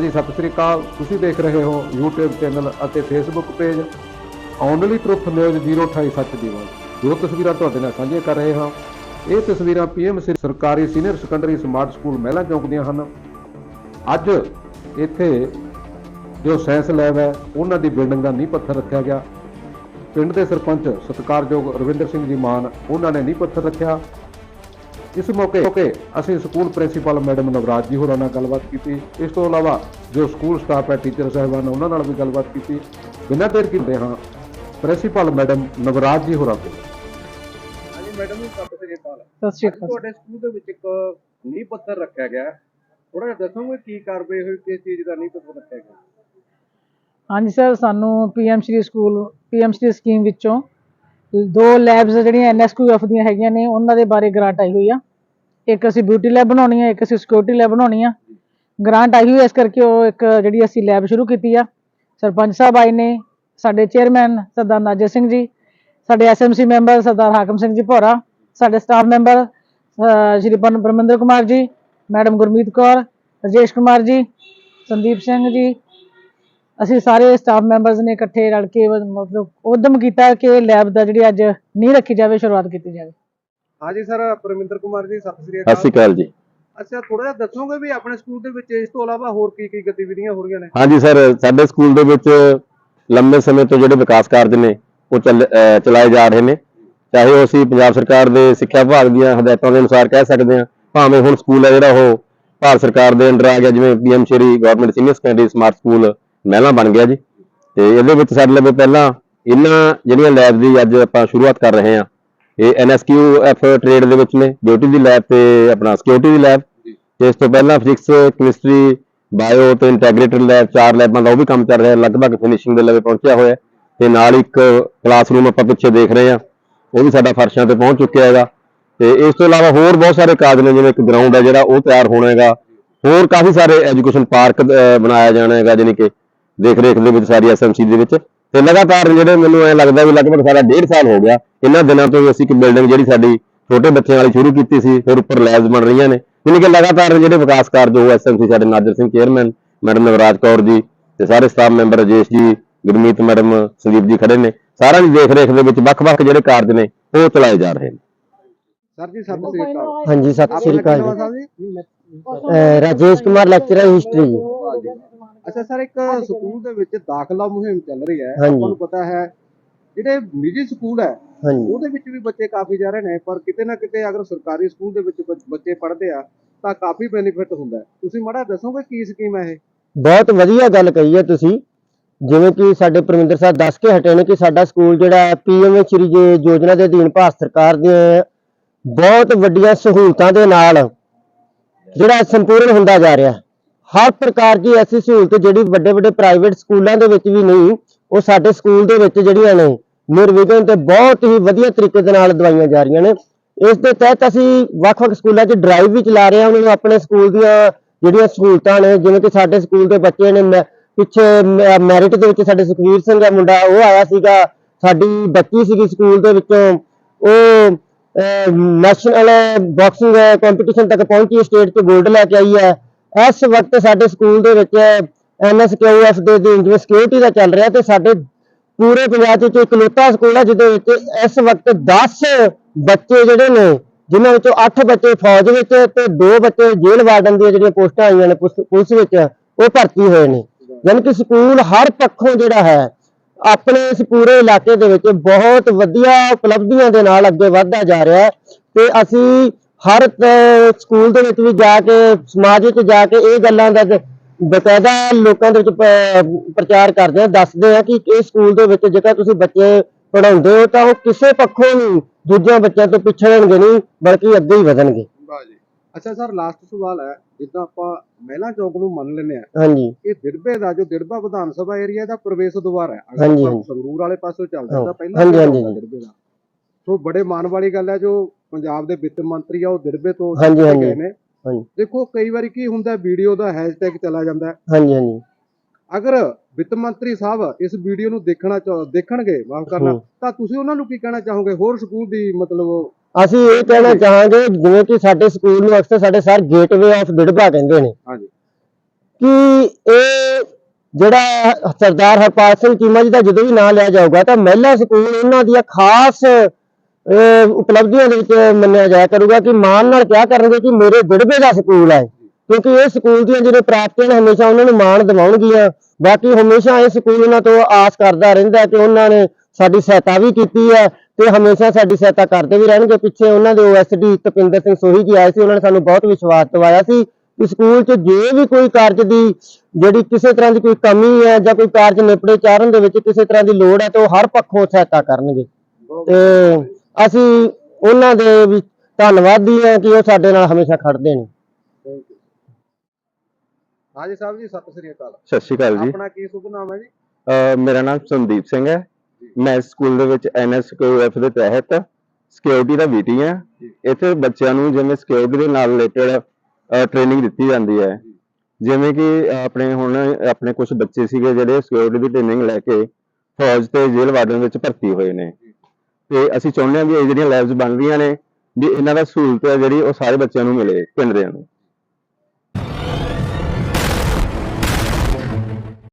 ਹਾਂਜੀ, ਸਤਿ ਸ੍ਰੀ ਅਕਾਲ। ਤੁਸੀਂ ਦੇਖ ਰਹੇ ਹੋ YouTube ਚੈਨਲ ਅਤੇ Facebook page Only Truth News 028 ਸੱਚ ਦੀ ਆਵਾਜ਼ ਜੋ ਤਸਵੀਰਾਂ ਤੁਹਾਡੇ ਨਾਲ ਸਾਂਝੀਆਂ ਕਰ ਰਹੇ ਹਾਂ, ਇਹ ਤਸਵੀਰਾਂ ਪੀਐਮ ਸਰਕਾਰੀ ਸੀਨੀਅਰ ਸੈਕੰਡਰੀ ਸਮਾਰਟ ਸਕੂਲ ਮਹਿਲਾ ਚੌਕ ਦੀਆਂ ਹਨ। ਅੱਜ ਇੱਥੇ ਜੋ ਸਾਇੰਸ ਲੈਬ ਹੈ, ਉਹਨਾਂ ਦੀ ਬਿਲਡਿੰਗ ਦਾ ਨੀਂਹ ਪੱਥਰ ਰੱਖਿਆ ਗਿਆ। ਪਿੰਡ ਦੇ ਸਰਪੰਚ ਸਤਿਕਾਰਯੋਗ ਰਵਿੰਦਰ ਸਿੰਘ ਜੀ ਮਾਨ, ਉਹਨਾਂ ਨੇ ਨੀਂਹ ਪੱਥਰ ਰੱਖਿਆ। ਇਸ ਮੌਕੇ ਅਸੀਂ ਸਕੂਲ ਪ੍ਰਿੰਸੀਪਲ ਮੈਡਮ ਨਵਰਾਜ ਜੀ ਹੋਰਾਂ ਨਾਲ ਗੱਲਬਾਤ ਕੀਤੀ। ਇਸ ਤੋਂ ਇਲਾਵਾ ਜੋ ਸਕੂਲ ਸਟਾਫ ਹੈ ਟੀਚਰ ਸਾਹਿਬਾਨ ਉਹਨਾਂ ਨਾਲ ਵੀ ਗੱਲਬਾਤ ਕੀਤੀ। ਬਿਨਾਂ ਦੇਰ ਕੀਤੇ ਹਾਂ ਪ੍ਰਿੰਸੀਪਲ ਮੈਡਮ ਨਵਰਾਜ ਜੀ ਹੋਰਾਂ ਕੋਲ। ਹਾਂਜੀ ਮੈਡਮ ਜੀ ਸਤਿ ਸ੍ਰੀ ਅਕਾਲ। ਸਤਿ ਸ਼੍ਰੀ ਅਕਾਲ ਤੁਹਾਡੇ ਸਕੂਲ ਦੇ ਵਿੱਚ ਇੱਕ ਨੀਂਹ ਪੱਥਰ ਰੱਖਿਆ ਗਿਆ। ਥੋੜਾ ਜਿਹਾ ਦੱਸੋਗੇ ਕੀ ਕਾਰਵਾਈ ਹੋਈ ਕਿਸ ਚੀਜ਼ ਦਾ ਨੀਂਹ ਪੱਥਰ ਰੱਖਿਆ ਗਿਆ? ਹਾਂਜੀ ਸਰ ਸਾਨੂੰ PM Shri school PM Shri scheme ਵਿੱਚੋਂ ਦੋ ਲੈਬਸ ਜਿਹੜੀਆਂ ਐਨਐਸਕੂਐਫ ਦੀਆਂ ਹੈਗੀਆਂ ਨੇ, ਉਹਨਾਂ ਦੇ ਬਾਰੇ ਗ੍ਰਾਂਟ ਆਈ ਹੋਈ ਆ। ਇੱਕ ਅਸੀਂ ਬਿਊਟੀ ਲੈਬ ਬਣਾਉਣੀ ਆ, ਇੱਕ ਅਸੀਂ ਸਿਕਿਉਰਿਟੀ ਲੈਬ ਬਣਾਉਣੀ ਆ। ਗ੍ਰਾਂਟ ਆਈ ਹੋਈ ਇਸ ਕਰਕੇ ਉਹ ਇੱਕ ਜਿਹੜੀ ਅਸੀਂ ਲੈਬ ਸ਼ੁਰੂ ਕੀਤੀ ਆ। ਸਰਪੰਚ ਸਾਹਿਬ ਆਏ ਨੇ, ਸਾਡੇ ਚੇਅਰਮੈਨ ਸਰਦਾਰ ਨਾਜਰ ਸਿੰਘ ਜੀ, ਸਾਡੇ ਐਸਐਮਸੀ ਮੈਂਬਰ ਸਰਦਾਰ ਹਾਕਮ ਸਿੰਘ ਜੀ ਭੋਰਾ, ਸਾਡੇ staff member Shri Parminder Kumar ji madam Gurmeet Kaur, Rajesh Kumar ji, Sandeep Singh ਜੀ ਅਸੀਂ ਸਾਰੇ ਸਟਾਫ ਮੈਂਬਰਸ ਨੇ ਇਕੱਠੇ ਰਲ ਕੇ ਮਤਲਬ ਉਦਮ ਕੀਤਾ ਕਿ ਲੈਬ ਦਾ ਜਿਹੜੀ ਅੱਜ ਨਹੀਂ ਰੱਖੀ ਜਾਵੇ ਸ਼ੁਰੂਆਤ ਕੀਤੀ ਜਾਵੇ। ਹਾਂਜੀ ਸਰ ਪਰਮਿੰਦਰ ਕੁਮਾਰ ਜੀ ਸਤਿ ਸ੍ਰੀ ਸਤਿ ਸ਼੍ਰੀ ਅਕਾਲ ਅਕਾਲ ਜੀ। ਅੱਛਾ ਥੋੜਾ ਜਿਹਾ ਦੱਸੋਗੇ ਵੀ ਆਪਣੇ ਸਕੂਲ ਦੇ ਵਿੱਚ ਇਸ ਤੋਂ ਇਲਾਵਾ ਹੋਰ ਕੀ ਕੀ ਗਤੀਵਿਧੀਆਂ ਹੋ ਰਹੀਆਂ ਨੇ? ਹਾਂਜੀ ਸਰ ਸਾਡੇ ਸਕੂਲ ਦੇ ਵਿੱਚ ਲੰਬੇ ਸਮੇਂ ਤੋਂ ਜਿਹੜੇ ਵਿਕਾਸ ਕਾਰਜ ਨੇ ਉਹ ਚਲਾਏ ਜਾ ਰਹੇ ਨੇ। ਚਾਹੇ ਉਹ ਅਸੀਂ ਪੰਜਾਬ ਸਰਕਾਰ ਦੇ ਸਿੱਖਿਆ ਵਿਭਾਗ ਦੀਆਂ ਹਦਾਇਤਾਂ ਦੇ ਅਨੁਸਾਰ ਕਹਿ ਸਕਦੇ ਹਾਂ ਭਾਵੇਂ ਹੁਣ ਸਕੂਲ ਹੈ ਜਿਹੜਾ ਉਹ ਭਾਰਤ ਸਰਕਾਰ ਦੇ ਅੰਡਰ ਆ ਗਿਆ ਜਿਵੇਂ PM Shri government senior secondary smart school ਮਹਿਲਾ ਬਣ ਗਿਆ ਜੀ। ਤੇ ਇਹਦੇ ਵਿੱਚ ਸਾਡੇ ਲਈ ਪਹਿਲਾਂ ਇਹਨਾਂ ਜਿਹੜੀਆਂ ਲੈਬ ਦੀ ਅੱਜ ਆਪਾਂ ਸ਼ੁਰੂਆਤ ਕਰ ਰਹੇ ਹਾਂ ਇਹ ਐਨਐਸਕਿਊ ਐਫ ਟ੍ਰੇਡ ਦੇ ਵਿੱਚ ਨੇ ਬਿਊਟੀ ਦੀ ਲੈਬ ਤੇ ਆਪਣਾ ਸਿਕਿਉਰਿਟੀ ਦੀ ਲੈਬ ਇਸ ਤੋਂ ਪਹਿਲਾਂ ਫਿਜ਼ਿਕਸ ਕੈਮਿਸਟਰੀ ਬਾਇਓ ਤੇ ਇੰਟੈਗ੍ਰੇਟਡ ਲੈਬ ਚਾਰ ਲੈਬਾਂ ਦਾ ਉਹ ਵੀ ਕੰਮ ਚੱਲ ਰਿਹਾ ਲਗਭਗ ਫਿਨਿਸ਼ਿੰਗ ਦੇ ਲੈਵਲ ਪਹੁੰਚਿਆ ਹੋਇਆ। ਤੇ ਨਾਲ ਇੱਕ ਕਲਾਸਰੂਮ ਆਪਾਂ ਪਿੱਛੇ ਦੇਖ ਰਹੇ ਹਾਂ ਉਹ ਵੀ ਸਾਡਾ ਫਰਸ਼ਾਂ ਤੇ ਪਹੁੰਚ ਚੁੱਕਿਆ ਹੈਗਾ। ਤੇ ਇਸ ਤੋਂ ਇਲਾਵਾ ਹੋਰ ਬਹੁਤ ਸਾਰੇ ਕਾਰਜ ਨੇ ਜਿਵੇਂ ਇੱਕ ਗਰਾਊਂਡ ਹੈ ਜਿਹੜਾ ਉਹ ਤਿਆਰ ਹੋਣਾ ਹੈਗਾ। ਹੋਰ ਕਾਫੀ ਸਾਰੇ ਐਜੂਕੇਸ਼ਨ ਪਾਰਕ ਬਣਾਇਆ ਜਾਣਾ ਹੈਗਾ ਜਾਣੀ ਕਿ ਦੇਖ ਰੇਖ ਦੇ ਵਿੱਚ ਸਾਰੀ ਐਸਐਮਸੀ ਦੇ ਵਿੱਚ। ਤੇ ਲਗਾਤਾਰ ਜਿਹੜੇ ਮੈਨੂੰ ਐ ਲੱਗਦਾ ਵੀ ਲਗਭਗ ਸਾਡਾ ਡੇਢ ਸਾਲ ਹੋ ਗਿਆ ਇਹਨਾਂ ਦਿਨਾਂ ਤੋਂ ਹੀ ਅਸੀਂ ਇੱਕ ਬਿਲਡਿੰਗ ਜਿਹੜੀ ਸਾਡੀ ਛੋਟੇ ਬੱਚਿਆਂ ਵਾਲੀ ਸ਼ੁਰੂ ਕੀਤੀ ਸੀ ਫਿਰ ਉੱਪਰ ਲੈਬਸ ਬਣ ਰਹੀਆਂ ਨੇ। ਯਾਨੀ ਕਿ ਲਗਾਤਾਰ ਜਿਹੜੇ ਵਿਕਾਸ ਕਾਰਜ ਉਹ ਐਸਐਮਸੀ ਸਾਡੇ ਨਾਜਰ ਸਿੰਘ ਚੇਅਰਮੈਨ ਮੈਡਮ ਨਵਰਾਜ ਕੌਰ ਜੀ ਤੇ ਸਾਰੇ ਸਟਾਫ ਮੈਂਬਰ ਰਜੇਸ਼ ਜੀ ਗੁਰਮੀਤ ਮੈਡਮ ਸੰਦੀਪ ਜੀ ਖੜੇ ਨੇ। ਸਾਰਿਆਂ ਦੀ ਦੇਖ ਰੇਖ ਦੇ ਵਿੱਚ ਵੱਖ-ਵੱਖ ਜਿਹੜੇ ਕਾਰਜ ਨੇ ਉਹ ਚਲਾਏ ਜਾ ਰਹੇ ਨੇ। ਸਰ ਜੀ ਸਤਿ ਸ੍ਰੀ ਅਕਾਲ। ਹਾਂਜੀ ਸਤਿ ਸ੍ਰੀ ਅਕਾਲ ਜੀ। ਰਾਜੇਸ਼ ਕੁਮਾਰ ਲੈਕਚਰਰ ਹਿਸਟਰੀ ਜੀ। ਅੱਛਾ ਸਰ ਇੱਕ ਸਕੂਲ ਦੇ ਵਿੱਚ ਦਾਖਲਾ ਮੁਹਿੰਮ ਚੱਲ ਰਹੀ ਹੈ। ਹਾਂਜੀ। ਆਪਾਂ ਨੂੰ ਪਤਾ ਹੈ ਜਿਹੜੇ ਨਿੱਜੀ ਸਕੂਲ ਹੈ ਹਾਂਜੀ। ਉਹਦੇ ਵਿੱਚ ਵੀ ਬੱਚੇ ਕਾਫੀ ਜਾ ਰਹੇ ਨੇ ਪਰ ਕਿਤੇ ਨਾ ਕਿਤੇ ਅਗਰ ਸਰਕਾਰੀ ਸਕੂਲ ਦੇ ਵਿੱਚ ਬ- ਬੱਚੇ ਪੜ੍ਹਦੇ ਆ ਤਾਂ ਕਾਫੀ ਬੈਨੀਫਿਟ ਹੁੰਦਾ ਹੈ। ਤੁਸੀਂ ਮਾੜਾ ਦੱਸੋਗੇ ਕੀ ਸਕੀਮ ਹੈ ਇਹ? ਬਹੁਤ ਵਧੀਆ ਗੱਲ ਕਹੀ ਹੈ ਤੁਸੀਂ। ਜਿਵੇਂ ਕਿ ਸਾਡੇ ਪਰਮਿੰਦਰ ਸਾਹਿਬ ਦੱਸ ਕੇ ਹਟੇ ਨੇ ਕਿ ਸਾਡਾ ਸਕੂਲ ਜਿਹੜਾ ਪੀਐਮ ਸ਼੍ਰੀ ਜੀ ਯੋਜਨਾ ਦੇ ਅਧੀਨ ਭਾਰਤ ਸਰਕਾਰ ਦੇ ਬਹੁਤ ਵੱਡੀਆਂ ਸਹੂਲਤਾਂ ਦੇ ਨਾਲ ਜਿਹੜਾ ਸੰਪੂਰਨ ਹੁੰਦਾ ਜਾ ਰਿਹਾ ਹਰ ਪ੍ਰਕਾਰ ਦੀ ਐਸੀ ਸਹੂਲਤ ਜਿਹੜੀ ਵੱਡੇ ਵੱਡੇ ਪ੍ਰਾਈਵੇਟ ਸਕੂਲਾਂ ਦੇ ਵਿੱਚ ਵੀ ਨਹੀਂ, ਉਹ ਸਾਡੇ ਸਕੂਲ ਦੇ ਵਿੱਚ ਜਿਹੜੀਆਂ ਨੇ, ਨਿਰਵਿਘਨ ਤੇ ਬਹੁਤ ਹੀ ਵਧੀਆ ਤਰੀਕੇ ਦੇ ਨਾਲ ਦਵਾਈਆਂ ਜਾ ਰਹੀਆਂ ਨੇ। ਇਸ ਦੇ ਤਹਿਤ ਅਸੀਂ ਵੱਖ-ਵੱਖ ਸਕੂਲਾਂ 'ਚ ਡਰਾਈਵ ਵੀ ਚਲਾ ਰਹੇ ਹਾਂ, ਉਹਨਾਂ ਨੂੰ ਆਪਣੇ ਸਕੂਲ ਦੀਆਂ ਜਿਹੜੀਆਂ ਸਹੂਲਤਾਂ ਨੇ, ਜਿਵੇਂ ਕਿ ਸਾਡੇ ਸਕੂਲ ਦੇ ਬੱਚੇ ਨੇ, ਮੈਂ- ਪਿੱਛੇ ਮੈਰਿਟ ਦੇ ਵਿੱਚ ਸਾਡੇ ਸੁਖਵੀਰ ਸਿੰਘ ਦਾ ਮੁੰਡਾ, ਉਹ ਆਇਆ ਸੀਗਾ, ਸਾਡੀ ਬੱਚੀ ਸੀਗੀ ਸਕੂਲ ਦੇ ਵਿੱਚੋਂ। ਉਹ ਨੈਸ਼ਨਲ ਬਾਕਸਿੰਗ ਕੰਪੀਟੀਸ਼ਨ ਤੱਕ ਪਹੁੰਚੀ ਸਟੇਟ 'ਚ 골ਡ ਲੈ ਕੇ ਆਈ ਹੈ। ਇਸ ਵਕਤ ਸਾਡੇ ਸਕੂਲ ਦੇ ਵਿੱਚ ਐਨਐਸਕੇਯੂਐਫ ਦੇ ਅਧੀਨ ਸਿਕਿਉਰਿਟੀ ਦਾ ਚੱਲ ਰਿਹਾ ਤੇ ਸਾਡੇ ਪੂਰੇ ਪੰਜਾਬ 'ਚ ਇਕਲੌਤਾ ਸਕੂਲ ਹੈ, ਜਿਹਦੇ ਵਿੱਚ ਇਸ ਵਕਤ 10 ਬੱਚੇ ਜਿਹੜੇ ਨੇ, ਜਿਨ੍ਹਾਂ ਵਿੱਚੋਂ 8 ਬੱਚੇ ਫੌਜ ਵਿੱਚ ਤੇ 2 ਬੱਚੇ ਜੇਲ੍ਹ ਵਾਰਡਨ ਦੀਆਂ ਜਿਹੜੀਆਂ ਪੋਸਟਾਂ ਆਈਆਂ ਨੇ, ਪੁਲਿਸ ਪੁਲਿਸ ਵਿੱਚ, ਉਹ ਭਰਤੀ ਹੋਏ ਨੇ। ਯਾਨੀ ਕਿ ਸਕੂਲ ਹਰ ਪੱਖੋਂ ਜਿਹੜਾ ਹੈ, ਆਪਣੇ ਇਸ ਪੂਰੇ ਇਲਾਕੇ ਦੇ ਵਿੱਚ ਬਹੁਤ ਵਧੀਆ ਉਪਲਬਧੀਆਂ ਦੇ ਨਾਲ ਅੱਗੇ ਵਧਦਾ ਜਾ ਰਿਹਾ ਹੈ ਤੇ ਅਸੀਂ ਹਰ ਸਕੂਲ ਦੇ ਵਿੱਚ ਵੀ ਜਾ ਕੇ ਸਮਾਜ ਵਿੱਚ ਜਾ ਕੇ ਇਹ ਗੱਲਾਂ ਦਾ ਬਕਾਇਦਾ ਲੋਕਾਂ ਦੇ ਵਿੱਚ ਪ੍ਰਚਾਰ ਕਰਦੇ ਆ ਦੱਸਦੇ ਆ ਕਿ ਇਸ ਸਕੂਲ ਦੇ ਵਿੱਚ ਜੇਕਰ ਤੁਸੀਂ ਬੱਚੇ ਪੜਾਉਂਦੇ ਹੋ ਤਾਂ ਉਹ ਕਿਸੇ ਪੱਖੋਂ ਨਹੀਂ ਦੂਜਿਆਂ ਬੱਚਿਆਂ ਤੋਂ ਪਿਛੜਨਗੇ ਨਹੀਂ ਬਲਕਿ ਅੱਗੇ ਹੀ ਵਧਣਗੇ। ਅੱਛਾ ਸਰ ਲਾਸਟ ਸਵਾਲ ਹੈ ਜਿੱਦਾਂ ਆਪਾਂ ਮਹਿਲਾ ਚੌਕ ਨੂੰ ਮੰਨ ਲੈਂਦੇ ਆ ਹਾਂਜੀ। ਇਹ ਦਿੜਬੇ ਦਾ ਜੋ ਦਿੜਬਾ ਵਿਧਾਨ ਸਭਾ ਏਰੀਆ ਦਾ ਪ੍ਰਵੇਸ਼ ਦੁਆਰ ਹੈ ਅਗਰ। ਸੰਗਰੂਰ ਵਾਲੇ ਪਾਸੋਂ ਚੱਲਦੇ ਤਾਂ ਪਹਿਲਾਂ ਹਾਂਜੀ, ਹਾਂਜੀ, ਦਿੜਬੇ ਦਾ? ਸੋ ਬੜੇ ਮਾਣ ਵਾਲੀ ਗੱਲ ਹੈ ਜੋ ਪੰਜਾਬ ਦੇ ਵਿੱਤ ਮੰਤਰੀ ਆ ਉਹ ਦਿੜਬੇ ਤੋਂ ਹਾਂਜੀ, ਹਾਂਜੀ। ਨੇ ਦੇਖੋ ਕਈ ਵਾਰੀ ਕੀ ਹੁੰਦਾ ਵੀਡੀਓ ਦਾ ਹੈਸ਼ਟੈਗ ਚਲਾ ਜਾਂਦਾ ਹੈ। ਹਾਂਜੀ ਹਾਂਜੀ ਅਗਰ ਵਿੱਤ ਮੰਤਰੀ ਸਾਹਿਬ ਇਸ ਵੀਡੀਓ ਨੂੰ ਦੇਖਣਾ ਚਾਹ ਦੇਖਣਗੇ ਮਾਫ ਕਰਨਾ ਹੂੰ। ਤਾਂ ਤੁਸੀਂ ਉਹਨਾਂ ਨੂੰ ਕੀ ਕਹਿਣਾ ਚਾਹੋਗੇ ਹੋਰ ਸਕੂਲ ਦੀ ਮਤਲਬ ਅਸੀਂ ਇਹ ਕਹਿਣਾ ਚਾਹਾਂਗੇ ਜਿਵੇਂ ਕਿ ਸਾਡੇ ਸਕੂਲ ਨੂੰ ਅਕਸਰ ਸਾਡੇ ਸਰ ਗੇਟਵੇ ਆਫ ਦਿੜਬਾ ਕਹਿੰਦੇ ਨੇ ਹਾਂਜੀ ਕਿ ਇਹ ਜਿਹੜਾ ਸਰਦਾਰ ਹਰਪਾਲ ਸਿੰਘ ਚੀਮਾ ਜੀ ਦਾ ਜਦੋਂ ਵੀ ਨਾਮ ਲਿਆ ਜਾਊਗਾ ਤਾਂ ਮਹਿਲਾ ਸਕੂਲ ਉਹਨਾਂ ਦੀਆਂ ਖਾਸ ਉਪਲਬਧੀਆਂ ਦੇ ਵਿੱਚ ਮੰਨਿਆ ਜਾਇਆ ਕਰੂਗਾ ਕਿ ਮਾਣ ਨਾਲ ਕਿਹਾ ਕਰਨਗੇ ਕਿ ਮੇਰੇ ਵਿੜਵੇ ਦਾ ਸਕੂਲ ਹੈ ਕਿਉਂਕਿ ਇਹ ਸਕੂਲ ਦੀਆਂ ਜਿਹੜੇ ਪ੍ਰਾਪਤੀਆਂ ਹਮੇਸ਼ਾ ਉਹਨਾਂ ਨੂੰ ਮਾਣ ਦਿਵਾਉਣਗੀਆਂ। ਬਾਕੀ ਹਮੇਸ਼ਾ ਇਹ ਸਕੂਲ ਉਹਨਾਂ ਤੋਂ ਆਸ ਕਰਦਾ ਰਹਿੰਦਾ ਕਿ ਉਹਨਾਂ ਨੇ ਸਾਡੀ ਸਹਾਇਤਾ ਵੀ ਕੀਤੀ ਹੈ ਤੇ ਹਮੇਸ਼ਾ ਸਾਡੀ ਸਹਾਇਤਾ ਕਰਦੇ ਵੀ ਰਹਿਣਗੇ। ਪਿੱਛੇ ਉਹਨਾਂ ਦੇ ਓਐਸਡੀ ਤਪਿੰਦਰ ਸਿੰਘ ਸੋਹੀ ਜੀ ਆਏ ਸੀ, ਉਹਨਾਂ ਨੇ ਸਾਨੂੰ ਬਹੁਤ ਵਿਸ਼ਵਾਸ ਦਿਵਾਇਆ ਸੀ ਕਿ ਸਕੂਲ 'ਚ ਜੇ ਵੀ ਕੋਈ ਕਾਰਜ ਦੀ ਜਿਹੜੀ ਕਿਸੇ ਤਰ੍ਹਾਂ ਦੀ ਕੋਈ ਕਮੀ ਹੈ ਜਾਂ ਕੋਈ ਕਾਰਜ ਨਿਪੜੇ ਚਾਰਨ ਦੇ ਵਿੱਚ ਕਿਸੇ ਤਰ੍ਹਾਂ ਦੀ ਲੋੜ ਹੈ ਤੇ ਉਹ ਹਰ ਪੱਖੋਂ ਸਹਾਇਤਾ ਕਰਨਗੇ। ਤੇ ਅਸੀਂ ਉਹਨਾਂ ਦੇ ਵੀ ਧੰਨਵਾਦੀ ਹਾਂ ਕਿ ਉਹ ਸਾਡੇ ਨਾਲ ਹਮੇਸ਼ਾ ਖੜਦੇ ਨੇ। ਹਾਂਜੀ ਸਾਹਿਬ ਜੀ ਸਤਿ ਸ੍ਰੀ ਅਕਾਲ। ਸਤਿ ਸ਼੍ਰੀ ਅਕਾਲ ਜੀ। ਆਪਣਾ ਕੀ ਸ਼ੁਭ ਨਾਮ ਹੈ ਜੀ? ਅਹ ਮੇਰਾ ਨਾਮ ਸੰਦੀਪ ਸਿੰਘ ਹੈ। ਮੈਂ ਇਸ ਸਕੂਲ ਦੇ ਵਿੱਚ ਐਨਐਸਕੇਐਫ ਦੇ ਤਹਿਤ ਸਿਕਿਉਰਿਟੀ ਦਾ ਵੀਟੀ ਹਾਂ। ਇੱਥੇ ਬੱਚਿਆਂ ਨੂੰ ਜਿਵੇਂ ਸਿਕਿਉਰਿਟੀ ਦੇ ਨਾਲ ਰਿਲੇਟਡ ਟ੍ਰੇਨਿੰਗ ਦਿੱਤੀ ਜਾਂਦੀ ਹੈ। ਜਿਵੇਂ ਕਿ ਆਪਣੇ ਹੁਣ ਆਪਣੇ ਕੁਝ ਬੱਚੇ ਸੀਗੇ ਜਿਹੜੇ ਸਿਕਿਉਰਿਟੀ ਦੀ ਟ੍ਰੇਨਿੰਗ ਲੈ ਕੇ ਫੌਜ ਤੇ ਜੇਲ੍ਹ ਵਾਰਡਨ ਵਿੱਚ ਭਰਤੀ ਹੋਏ ਨੇ। ਤੇ ਅਸੀਂ ਚਾਹੁੰਦੇ ਹਾਂ ਵੀ ਇਹ ਜਿਹੜੀਆਂ ਲੈਬਸ ਬਣ ਰਹੀਆਂ ਨੇ, ਵੀ ਇਹਨਾਂ ਦਾ ਸਹੂਲਤ ਹੈ ਜਿਹੜੀ ਉਹ ਸਾਰੇ ਬੱਚਿਆਂ ਨੂੰ ਮਿਲੇ, ਪਿੰਡ ਦਿਆਂ ਨੂੰ।